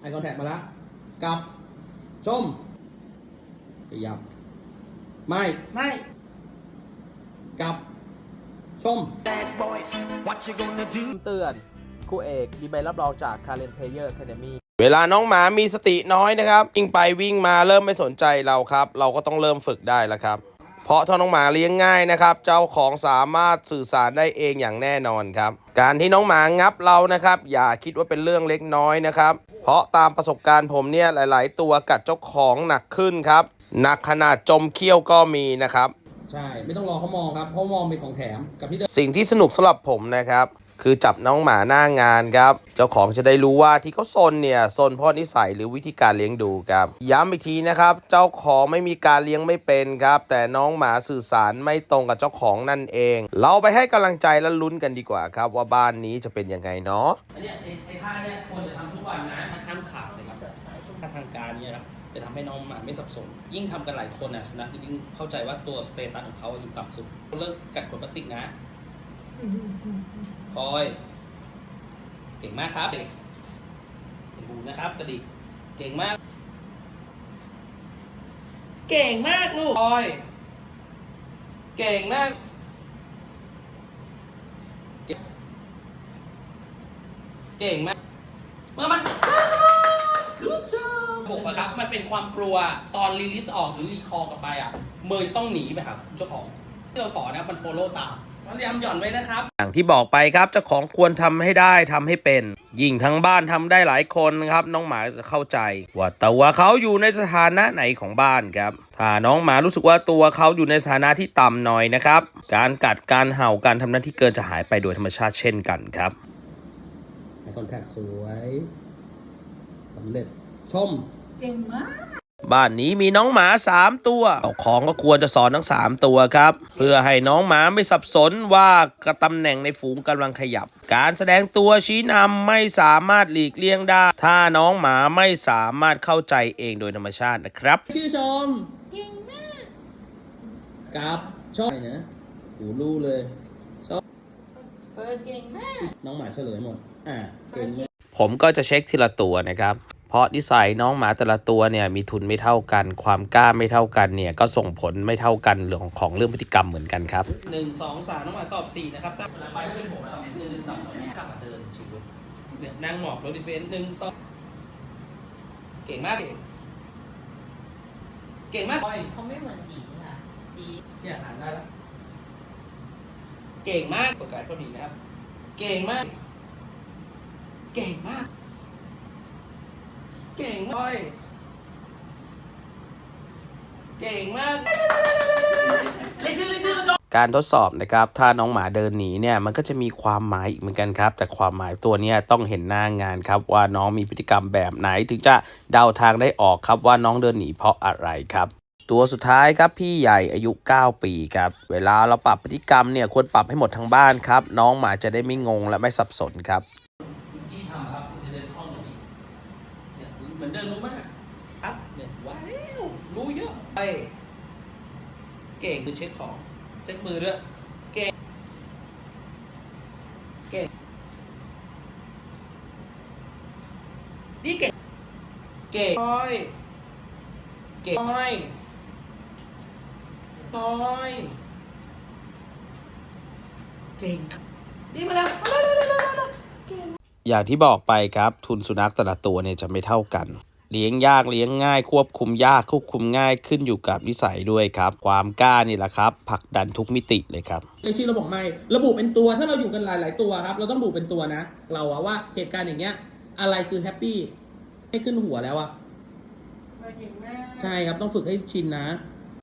ไอคอนแทคมาแล้วกลับชมขยับไม่ไม่กลับชม Bad boys, what you gonna do? เตือนครูเอกมีใบรับรองจาก Karen Player Academy เวลาน้องหมามีสติน้อยนะครับ วิ่งไปวิ่งมาเริ่มไม่สนใจเราครับ เราก็ต้องเริ่มฝึกได้แล้วครับ เพราะถ้าน้องหมาเลี้ยงง่ายนะครับ เจ้าของสามารถสื่อสารได้เองอย่างแน่นอนครับ การที่น้องหมางับเรานะครับ อย่าคิดว่าเป็นเรื่องเล็กน้อยนะครับ เพราะตามประสบการณ์ผมเนี่ยหลาย ๆ ตัวกัดเจ้าของหนักขึ้นครับหนักขนาดจมเขี้ยวก็มีนะครับ ใช่ ไม่ต้องรอเขามองครับเพราะมองเป็นของแถมกับที่เดิมสิ่งที่สนุกสำหรับผมนะครับ คือจับน้องหมาหน้างานครับ เจ้าของจะได้รู้ว่าที่เขาซนเนี่ยซนเพราะนิสัยหรือวิธีการเลี้ยงดูครับ ย้ำอีกทีนะครับ เจ้าของไม่มีการเลี้ยงไม่เป็นครับ แต่น้องหมาสื่อสารไม่ตรงกับเจ้าของนั่นเอง เราไปให้กำลังใจและลุ้นกันดีกว่าครับ ว่าบ้านนี้จะเป็นยังไงเนาะ อันเนี้ยไอ้ไอ้ท่าเนี่ยควรจะทำทุกวันนะห้ามขาดเลยครับถ้าทางการเนี่ยครับ จะทำให้น้องหมาไม่สับสน ยิ่งทำกันหลายคนอะสุนัขยิ่งเข้าใจว่าตัวสเตตัสของเขาอยู่ต่ำสุดเลิกกัดขนพลาสติกนะคอย เก่งมากครับเด็กเป็นบูนะครับกระดิกเก่งมาก เก่งมากลูกคอย เก่งมากเก่งเก่งมากเมื่อมันรู้ จักบุกอะครับ มันเป็นความกลัวตอนรีลิสออกหรือรีคอลกลับไปอะมือจะต้องหนีไปครับเจ้าของที่เราสอนนะมันโฟลโล่ตามพยายามหย่อนไว้นะครับ อย่างที่บอกไปครับเจ้าของควรทำให้ได้ทำให้เป็น ยิ่งทั้งบ้านทำได้หลายคนครับ น้องหมาจะเข้าใจ ว่าตัวเขาอยู่ในสถานะไหนของบ้านครับ ถ้าน้องหมารู้สึกว่าตัวเขาอยู่ในสถานะที่ต่ำหน่อยนะครับ การกัดการเห่าการทำหน้าที่เกินจะหายไปโดยธรรมชาติเช่นกันครับไอคอนแทคสวยสำเร็จชม เก่งมาก บ้านนี้มีน้องหมา3ตัวเจ้าของก็ควรจะสอนทั้ง3ตัวครับ เพื่อให้น้องหมาไม่สับสนว่ากระตำแหน่งในฝูงกำลังขยับ การแสดงตัวชี้นำไม่สามารถหลีกเลี่ยงได้ ถ้าน้องหมาไม่สามารถเข้าใจเองโดยธรรมชาตินะครับ ชื่อชมเก่งมาก กับชอบนะหูรู้เลยชอบเปิดเก่งมาก น้องหมาเฉลยหมด อ่าเก่งมากผมก็จะเช็คทีละตัวนะครับ เพราะนิสัยน้องหมาแต่ละตัวเนี่ยมีทุนไม่เท่ากัน ความกล้าไม่เท่ากันเนี่ยก็ส่งผลไม่เท่ากันเรื่องของเรื่องพฤติกรรมเหมือนกันครับหนึ่งสองสามน้องหมาตอบสี่นะครับตั้งเวลาไปก็เป็นผมนะครับหนึ่งสองสามกลับมาเดินชิวเนี่ยนั่งหมอบรถดิเฟนหนึ่งสองเก่งมาก เก่งมากเขาไม่เหมือนดีค่ะดีเนี่ยอ่านได้แล้วเก่งมากประกาศเขาดีนะครับ เก่งมาก เก่งมาก เก่งมากเก่งมากเรียกชื่อเรียชื่อการทดสอบนะครับ ถ้าน้องหมาเดินหนีเนี่ย มันก็จะมีความหมายอีกเหมือนกันครับ แต่ความหมายตัวนี้ต้องเห็นหน้างานครับ ว่าน้องมีพฤติกรรมแบบไหนถึงจะเดาทางได้ออกครับว่าน้องเดินหนีเพราะอะไรครับตัวสุดท้ายครับพี่ใหญ่อายุ 9 ปีครับเวลาเราปรับพฤติกรรมเนี่ยควรปรับให้หมดทั้งบ้านครับน้องหมาจะได้ไม่งงและไม่สับสนครับากครับเนี่ยว้าวรู้เยอะไป เก่งคือเช็คของ เช็คมือด้วยเก่งเก่งนี่เก่งเก่งคอยเก่งคอยคอยเก่งนี่มาแล้วมาแล้วมาแล้วมาแล้วเก่งอย่างที่บอกไปครับทุนสุนัขแต่ละตัวเนี่ยจะไม่เท่ากัน เลี้ยงยากเลี้ยงง่าย ควบคุมยากควบคุมง่ายขึ้นอยู่กับนิสัยด้วยครับ ความกล้านี่แหละครับผลักดันทุกมิติเลยครับเรียกชื่อระบบไม่ ระบุเป็นตัวถ้าเราอยู่กันหลาย ๆ ตัวครับ เราต้องระบุเป็นตัวนะ เราอะว่าเหตุการณ์อย่างเงี้ย อะไรคือแฮปปี้ให้ขึ้นหัวแล้วอะเก่งมากใช่ครับต้องฝึกให้ชินนะเ